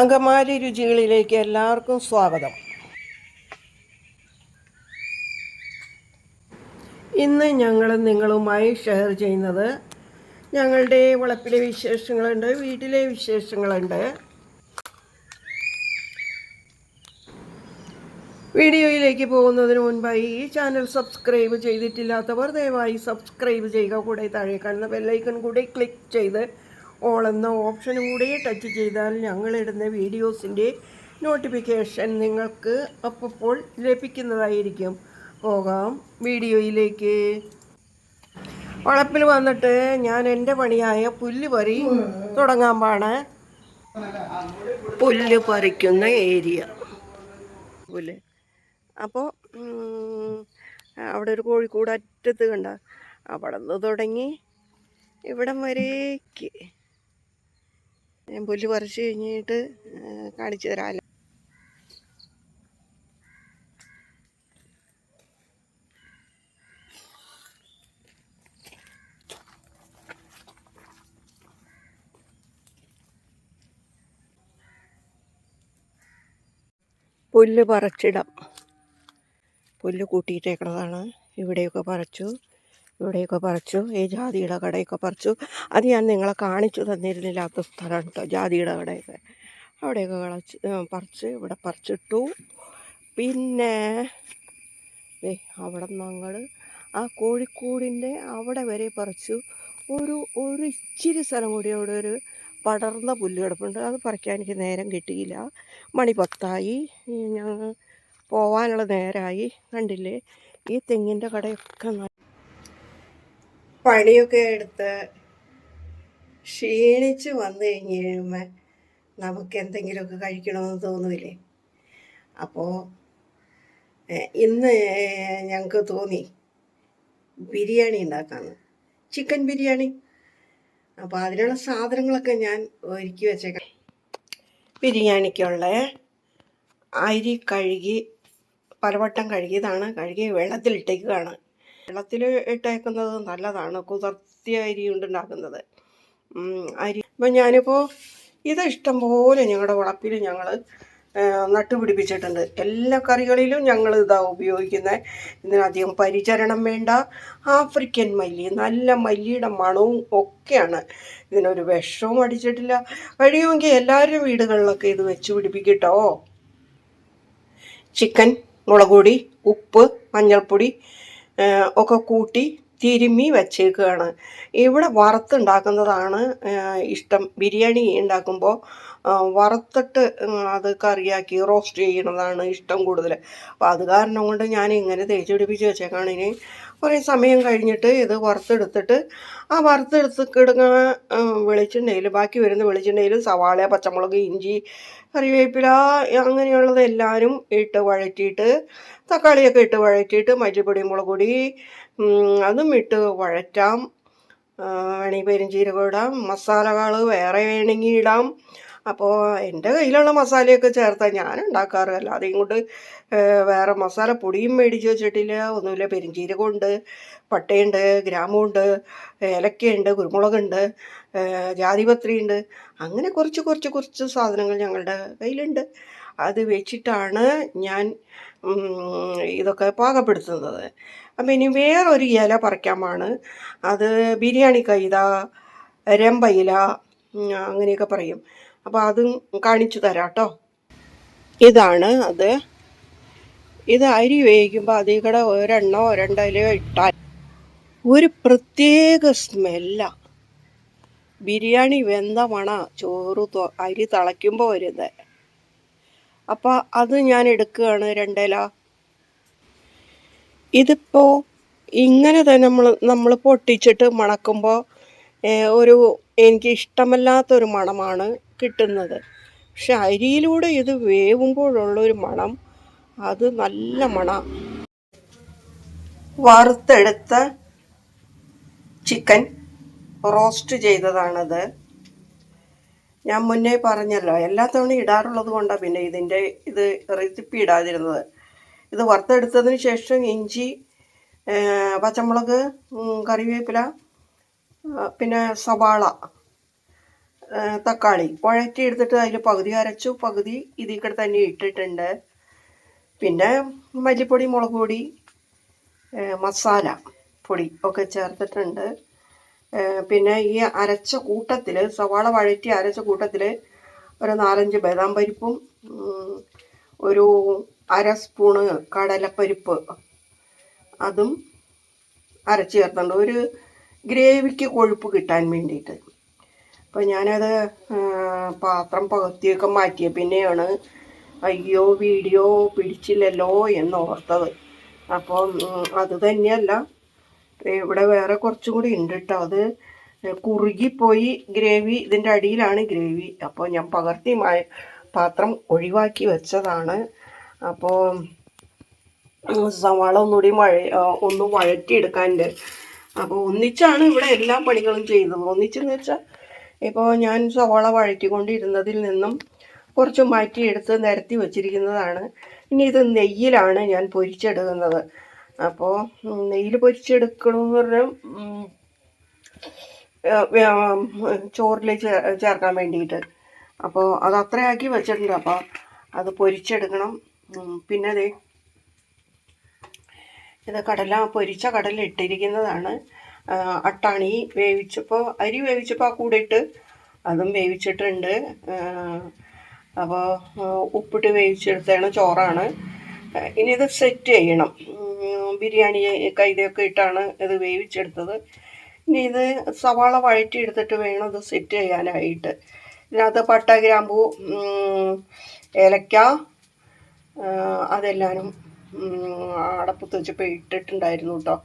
അങ്കമാലി രുചികളിലേക്ക് എല്ലാവർക്കും സ്വാഗതം. ഇന്ന് ഞങ്ങൾ നിങ്ങളുമായി ഷെയർ ചെയ്യുന്നത് ഞങ്ങളുടെ വളപ്പിലെ വിശേഷങ്ങളുണ്ട് വീട്ടിലെ വിശേഷങ്ങളുണ്ട്. വീഡിയോയിലേക്ക് പോകുന്നതിന് മുൻപായി ഈ ചാനൽ സബ്സ്ക്രൈബ് ചെയ്തിട്ടില്ലാത്തവർ ദയവായി സബ്സ്ക്രൈബ് ചെയ്യുക കൂടെ താഴെ കാണുന്ന ബെല്ലൈക്കൺ കൂടി ക്ലിക്ക് ചെയ്ത് ഓൾ എന്ന ഓപ്ഷനും കൂടി ടച്ച് ചെയ്താൽ ഞങ്ങളിടുന്ന വീഡിയോസിന്റെ നോട്ടിഫിക്കേഷൻ നിങ്ങൾക്ക് അപ്പോൾ ലഭിക്കുന്നതായിരിക്കും. പോകാം വീഡിയോയിലേക്ക്. വളപ്പിൽ വന്നിട്ട് ഞാൻ എന്റെ പണിയായ പുല്ല് പറി തുടങ്ങാൻ പാണ് പുല്ല് പറിക്കുന്ന ഏരിയ. പുല്ല്. അപ്പോൾ അവിടെ ഒരു കോഴിക്കൂട് അറ്റത്ത് കണ്ട. അവിടെ നിന്ന് തുടങ്ങി. ഇവിടം വരേക്ക്. ഞാൻ പുല്ല് പറിച്ച് കഴിഞ്ഞിട്ട് കാണിച്ചു തരാമല്ലോ പുല്ല് പറിച്ചിടാം. പുല്ല് കൂട്ടിയിട്ടേക്കുന്നതാണ് ഇവിടെയൊക്കെ പറിച്ചു. ഇവിടെയൊക്കെ പറിച്ചു. ഈ ജാതിയുടെ കടയൊക്കെ പറിച്ചു. അത് ഞാൻ നിങ്ങളെ കാണിച്ചു തന്നിരുന്നില്ലാത്ത സ്ഥലമാണ് കേട്ടോ ജാതിയുടെ കടയൊക്കെ. അവിടെയൊക്കെ കളച്ച് പറിച്ച് ഇവിടെ പറിച്ചിട്ടു. പിന്നെ അവിടെ നിന്ന് ആ കോഴിക്കോടിന്റെ അവിടെ വരെ പറിച്ചു. ഒരു ഒരു ഇച്ചിരി സ്ഥലം കൂടി അവിടെ ഒരു പടർന്ന പുല്ല് കിടപ്പുണ്ട്. അത് പറിക്കാൻ എനിക്ക് നേരം കിട്ടിയില്ല. മണി പത്തായി. ഞങ്ങൾ പോവാനുള്ള നേരമായി കണ്ടില്ലേ? ഈ തെങ്ങിന്റെ കടയൊക്കെ പണിയൊക്കെ എടുത്ത് ക്ഷീണിച്ച് വന്നു കഴിഞ്ഞ് കഴിയുമ്പോൾ നമുക്ക് എന്തെങ്കിലുമൊക്കെ കഴിക്കണമെന്ന് തോന്നില്ലേ അപ്പോൾ ഇന്ന് ഞങ്ങൾക്ക് തോന്നി ബിരിയാണി ഉണ്ടാക്കാമെന്ന് ചിക്കൻ ബിരിയാണി. അപ്പോൾ അതിനുള്ള സാധനങ്ങളൊക്കെ ഞാൻ ഒരുക്കി വെച്ചേക്കാം. ബിരിയാണിക്കുള്ള അരി കഴുകി പലവട്ടം കഴുകിയതാണ് കഴുകി വെള്ളത്തിലിട്ടേക്കുകയാണ്. വെള്ളത്തിൽ ഇട്ടേക്കുന്നത് നല്ലതാണ്. കുതിർത്തിയ അരി കൊണ്ടുണ്ടാക്കുന്നത്. അരി. ഇപ്പം ഞാനിപ്പോൾ ഇത് ഇഷ്ടം പോലെ ഞങ്ങളുടെ വളപ്പിൽ ഞങ്ങൾ നട്ടുപിടിപ്പിച്ചിട്ടുണ്ട്. എല്ലാ കറികളിലും ഞങ്ങൾ ഇതാ ഉപയോഗിക്കുന്നത് ഇതിനധികം പരിചരണം വേണ്ട. ആഫ്രിക്കൻ മല്ലി നല്ല മല്ലിയുടെ മണവും ഒക്കെയാണ്. ഇതിനൊരു വിഷവും അടിച്ചിട്ടില്ല. കഴിയുമെങ്കിൽ എല്ലാവരും വീടുകളിലൊക്കെ ഇത് വെച്ച് പിടിപ്പിക്കട്ടോ. ചിക്കൻ മുളകുപൊടി ഉപ്പ് മഞ്ഞൾപ്പൊടി ഒക്കെ കൂട്ടി തിരുമ്മി വച്ചേക്കുകയാണ് ഇവിടെ വറുത്തുണ്ടാക്കുന്നതാണ് ഇഷ്ടം. ബിരിയാണി ഉണ്ടാക്കുമ്പോൾ വറുത്തിട്ട് അത് കറിയാക്കി റോസ്റ്റ് ചെയ്യുന്നതാണ് ഇഷ്ടം കൂടുതൽ അപ്പോൾ അത് കാരണം കൊണ്ട് ഞാൻ ഇങ്ങനെ തേച്ച് പിടിപ്പിച്ച് വെച്ചേക്കാണ്. ഇനി കുറേ സമയം കഴിഞ്ഞിട്ട് ഇത് വറുത്തെടുത്തിട്ട് ആ വറുത്തെടുത്ത് കിടങ്ങ വെളിച്ചെണ്ണയിൽ ബാക്കി വരുന്ന വെളിച്ചെണ്ണയിൽ സവാള പച്ചമുളക് ഇഞ്ചി കറിവേപ്പില അങ്ങനെയുള്ളത് എല്ലാവരും ഇട്ട് വഴറ്റിയിട്ട് തക്കാളിയൊക്കെ ഇട്ട് വഴറ്റിയിട്ട് മല്ലിപ്പൊടി മുളക് പൊടി അതും ഇട്ട് വഴറ്റാം. വേണമെങ്കിൽ പെരുംജീരകം ഇടാം. മസാലകൾ വേറെ വേണമെങ്കിൽ ഇടാം. അപ്പോൾ എന്റെ കയ്യിലുള്ള മസാലയൊക്കെ ചേർത്താൽ ഞാൻ ഉണ്ടാക്കാറ്. അല്ലാതെ ഇങ്ങോട്ട് വേറെ മസാല പൊടിയും മേടിച്ച് വെച്ചിട്ടില്ല. ഒന്നുമില്ല. പെരിഞ്ചീരകമുണ്ട് പട്ടയുണ്ട് ഗ്രാമ്പുണ്ട് ഏലക്കയുണ്ട് കുരുമുളകുണ്ട് ജാതിപത്രിയുണ്ട്. അങ്ങനെ കുറച്ച് കുറച്ച് കുറച്ച് സാധനങ്ങൾ ഞങ്ങളുടെ കയ്യിലുണ്ട്. അത് വെച്ചിട്ടാണ് ഞാൻ ഇതൊക്കെ പാകപ്പെടുത്തുന്നത്. അപ്പം ഇനി വേറൊരു ഇല പറിക്കാമാണ്. അത് ബിരിയാണി കൈത രമ്പയില അങ്ങനെയൊക്കെ പറയും. അപ്പോൾ അതും കാണിച്ചു തരാം കേട്ടോ ഇതാണ് അത്. ഇത് അരി വേവിക്കുമ്പോൾ അതിൽ കൂടെ ഒരെണ്ണോ രണ്ടിലോ ഇട്ടാൽ ഒരു പ്രത്യേക സ്മെല്ല. ബിരിയാണി വെന്ത മണ ചോറ് അരി തിളയ്ക്കുമ്പോൾ വരുന്നത് അപ്പോൾ അത് ഞാൻ എടുക്കുകയാണ് രണ്ടില ഇതിപ്പോൾ ഇങ്ങനെ തന്നെ നമ്മൾ നമ്മൾ പൊട്ടിച്ചിട്ട് മണക്കുമ്പോൾ ഒരു എനിക്ക് ഇഷ്ടമല്ലാത്തൊരു മണമാണ്. കിട്ടുന്നത്. പക്ഷെ അരിയിലൂടെ ഇത് വേവുമ്പോഴുള്ളൊരു മണം അത് നല്ല മണം. വറുത്തെടുത്ത ചിക്കൻ റോസ്റ്റ് ചെയ്തതാണത്. ഞാൻ മുന്നേ പറഞ്ഞല്ലോ എല്ലാ തവണയും ഇടാറുള്ളത് കൊണ്ടാണ് പിന്നെ ഇതിന്റെ ഇത് റെസിപ്പി ഇടാതിരുന്നത്. ഇത് വറുത്തെടുത്തതിന് ശേഷം ഇഞ്ചി പച്ചമുളക് കറിവേപ്പില പിന്നെ സവാള തക്കാളി. എടുത്തിട്ട് അതിൽ പകുതി അരച്ചു പകുതി ഇതിൽ തന്നെ ഇട്ടിട്ടുണ്ട്. പിന്നെ മല്ലിപ്പൊടി മുളക് പൊടി മസാല പൊടി ഒക്കെ ചേർത്തിട്ടുണ്ട്. പിന്നെ ഈ അരച്ച കൂട്ടത്തിൽ സവാള വഴറ്റി അരച്ച കൂട്ടത്തിൽ ഒരു നാലഞ്ച് ബദാം പരിപ്പും ഒരു അര സ്പൂണ് കടലപ്പരിപ്പ് അതും അരച്ച് ചേർത്തുണ്ട് ഒരു ഗ്രേവിക്ക് കൊഴുപ്പ് കിട്ടാൻ വേണ്ടിയിട്ട്. അപ്പോൾ ഞാനത് പാത്രം പകുത്തിയൊക്കെ മാറ്റിയ. പിന്നെയാണ് അയ്യോ വീഡിയോ പിടിച്ചില്ലല്ലോ എന്ന് ഓർത്തത് അപ്പം അത് തന്നെയല്ല ഇവിടെ വേറെ കുറച്ചും കൂടി ഉണ്ട് കേട്ടോ അത് കുറുകിപ്പോയി ഗ്രേവി ഇതിന്റെ അടിയിലാണ് ഗ്രേവി. അപ്പോൾ ഞാൻ പകർത്തി പാത്രം ഒഴിവാക്കി വെച്ചതാണ്. അപ്പോൾ സവാള ഒന്നുകൂടി മഴ ഒന്ന് വഴറ്റിയെടുക്കാനുണ്ട്. അപ്പോൾ ഒന്നിച്ചാണ് ഇവിടെ എല്ലാ പണികളും ചെയ്തത്. ഒന്നിച്ചെന്ന് വെച്ചാൽ ഇപ്പോൾ ഞാൻ സവാള വഴറ്റിക്കൊണ്ടിരുന്നതിൽ നിന്നും കുറച്ച് മാറ്റിയെടുത്ത് നിരത്തി വച്ചിരിക്കുന്നതാണ്. ഇനി ഇത് നെയ്യിലാണ് ഞാൻ പൊരിച്ചെടുക്കുന്നത്. അപ്പോൾ നെയ്യിൽ പൊരിച്ചെടുക്കണമെന്ന് പറഞ്ഞാൽ ചോറിൽ ചേർക്കാൻ വേണ്ടിയിട്ട്. അപ്പോൾ അത് അത്രയാക്കി വെച്ചിട്ടുണ്ട്. അപ്പോൾ അത് പൊരിച്ചെടുക്കണം. പിന്നെ ദേ ഇത് കടല പൊരിച്ച കടല ഇട്ടിരിക്കുന്നതാണ്. അട്ടാണി വേവിച്ചപ്പോൾ അരി വേവിച്ചപ്പോൾ ആ കൂടെ ഇട്ട് അതും വേവിച്ചിട്ടുണ്ട്. അപ്പോൾ ഉപ്പിട്ട് വേവിച്ചെടുത്തതാണ് ചോറാണ്. ഇനി ഇത് സെറ്റ് ചെയ്യണം. ബിരിയാണി കൈതയൊക്കെ ഇട്ടാണ് ഇത് വേവിച്ചെടുത്തത്. ഇനി ഇത് സവാള വഴറ്റി എടുത്തിട്ട് വേണം ഇത് സെറ്റ് ചെയ്യാനായിട്ട്. ഇതിനകത്ത് പട്ട ഗ്രാമ്പൂ ഏലക്ക അതെല്ലാനും അടപ്പത്ത് വെച്ചപ്പോൾ ഇട്ടിട്ടുണ്ടായിരുന്നു കേട്ടോ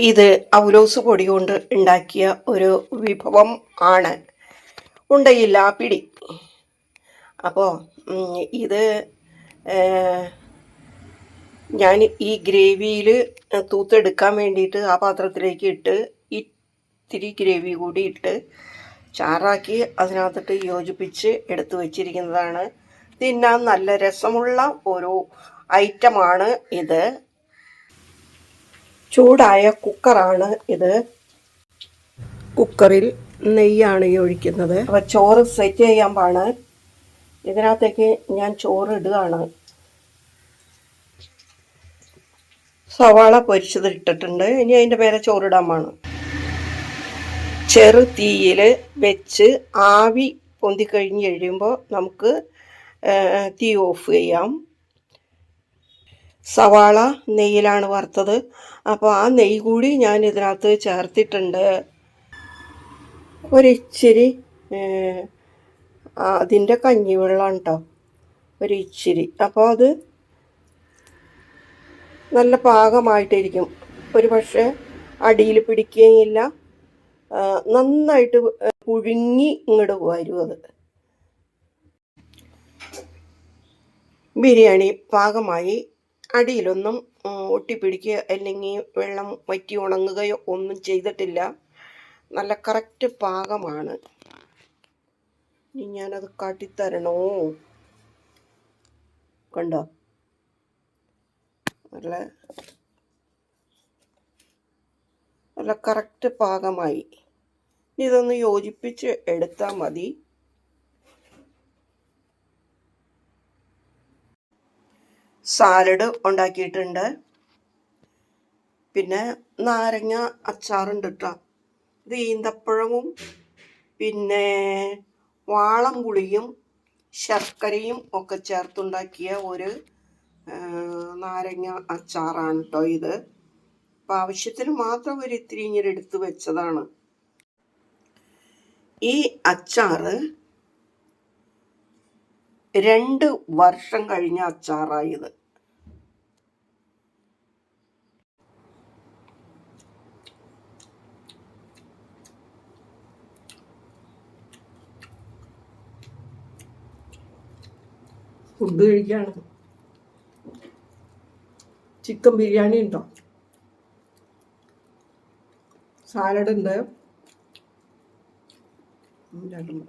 ഇത് ഔലോസ് പൊടി കൊണ്ട് ഉണ്ടാക്കിയ ഒരു വിഭവം ആണ്. ഉണ്ടയില്ല പിടി. അപ്പോൾ ഇത് ഞാൻ ഈ ഗ്രേവിയിൽ തൂത്തെടുക്കാൻ വേണ്ടിയിട്ട് ആ പാത്രത്തിലേക്ക് ഇട്ട് ഇത്തിരി ഗ്രേവി കൂടി ഇട്ട് ചാറാക്കി അതിനകത്തിട്ട് യോജിപ്പിച്ച് എടുത്തു വച്ചിരിക്കുന്നതാണ്. തിന്നാൻ നല്ല രസമുള്ള ഒരു ഐറ്റമാണ് ഇത്. ചൂടായ കുക്കറാണ് ഇത്. കുക്കറിൽ നെയ്യാണ് ഈ ഒഴിക്കുന്നത്. അപ്പോൾ ചോറ് സെറ്റ് ചെയ്യാൻ പാണ് ഇതിനകത്തേക്ക് ഞാൻ ചോറ് ഇടുകയാണ്. സവാള പൊരിച്ചത് ഇട്ടിട്ടുണ്ട്. ഇനി അതിന്റെ പേരെ ചോറിടാൻ പാണ് ചെറു തീയിൽ വെച്ച് ആവി പൊന്തി കഴിഞ്ഞ് കഴിയുമ്പോൾ നമുക്ക് തീ ഓഫ് ചെയ്യാം. സവാള നെയ്യിലാണ് വറുത്തത്. അപ്പോൾ ആ നെയ്യ് കൂടി ഞാൻ ഇതിനകത്ത് ചേർത്തിട്ടുണ്ട്. ഒരിച്ചിരി അതിന്റെ കഞ്ഞിവെള്ളം കേട്ടോ ഒരിച്ചിരി. അപ്പോൾ അത് നല്ല പാകമായിട്ടിരിക്കും. ഒരു പക്ഷേ അടിയിൽ പിടിക്കുകയില്ല. നന്നായിട്ട് പുഴുങ്ങി ഇങ്ങോട്ട് വരും അത്. ബിരിയാണി പാകമായി. അടിയിലൊന്നും ഒട്ടിപ്പിടിക്കുക അല്ലെങ്കിൽ വെള്ളം വറ്റി ഉണങ്ങുകയോ ഒന്നും ചെയ്തിട്ടില്ല. നല്ല കറക്റ്റ് പാകമാണ്. ഇനി ഞാനത് കാട്ടിത്തരണോ? കണ്ടോ? നല്ല നല്ല കറക്റ്റ് പാകമായി. ഇതൊന്ന് യോജിപ്പിച്ച് എടുത്താൽ മതി. സാലഡ് ഉണ്ടാക്കിയിട്ടുണ്ട്. പിന്നെ നാരങ്ങ അച്ചാറുണ്ട് കേട്ടോ ഇത് ഈന്തപ്പഴവും പിന്നെ വാളംപുളിയും ശർക്കരയും ഒക്കെ ചേർത്തുണ്ടാക്കിയ ഒരു നാരങ്ങ അച്ചാറാണ് കേട്ടോ ഇത്. അപ്പം ആവശ്യത്തിന് മാത്രം ഒരു ഇത്തിരി ഇങ്ങനെ എടുത്ത് വെച്ചതാണ്. ഈ അച്ചാറ് രണ്ട് വർഷം കഴിഞ്ഞ അച്ചാറായത്. ഫുഡ് കഴിക്കാണ്. ചിക്കൻ ബിരിയാണി ഉണ്ടോ? സാലഡ് ഉണ്ട് രണ്ടും